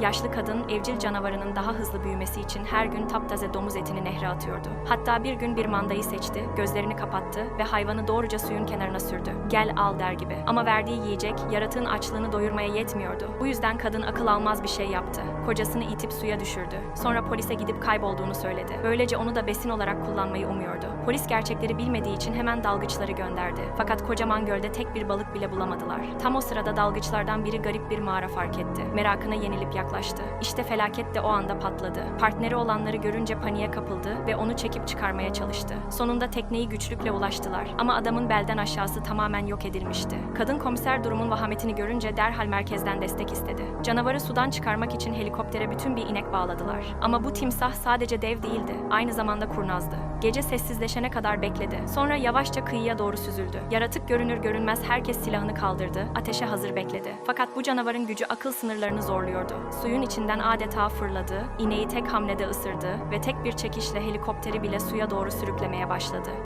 Yaşlı kadın evcil canavarının daha hızlı büyümesi için her gün taptaze domuz etini nehre atıyordu. Hatta bir gün bir mandayı seçti, gözlerini kapattı ve hayvanı doğruca suyun kenarına sürdü. Gel al der gibi. Ama verdiği yiyecek yaratığın açlığını doyurmaya yetmiyordu. Bu yüzden kadın akıl almaz bir şey yaptı. Kocasını itip suya düşürdü. Sonra polise gidip kaybolduğunu söyledi. Böylece onu da besin olarak kullanmayı umuyordu. Polis gerçekleri bilmediği için hemen dalgıçları gönderdi. Fakat kocaman gölde tek bir balık bile bulamadılar. Tam o sırada dalgıçlardan biri garip bir mağara fark etti. Merakına yenilip yaklaştı. İşte felaket de o anda patladı. Partneri olanları görünce paniğe kapıldı ve onu çekip çıkarmaya çalıştı. Sonunda tekneyi güçlükle ulaştılar. Ama adamın belden aşağısı tamamen yok edilmişti. Kadın komiser durumun vahametini görünce derhal merkezden destek istedi. Canavarı sudan çıkarmak için helikoptere bütün bir inek bağladılar. Ama bu timsah sadece dev değildi. Aynı zamanda kurnazdı. Gece sessizleşene kadar bekledi. Sonra yavaşça kıyıya doğru süzüldü. Yaratık görünür görünmez herkes silahını kaldırdı. Ateşe hazır bekledi. Fakat bu canavarın gücü akıl sınırlarını zorluyordu. Suyun içinden adeta fırladı, ineği tek hamlede ısırdı ve tek bir çekişle helikopteri bile suya doğru sürüklemeye başladı.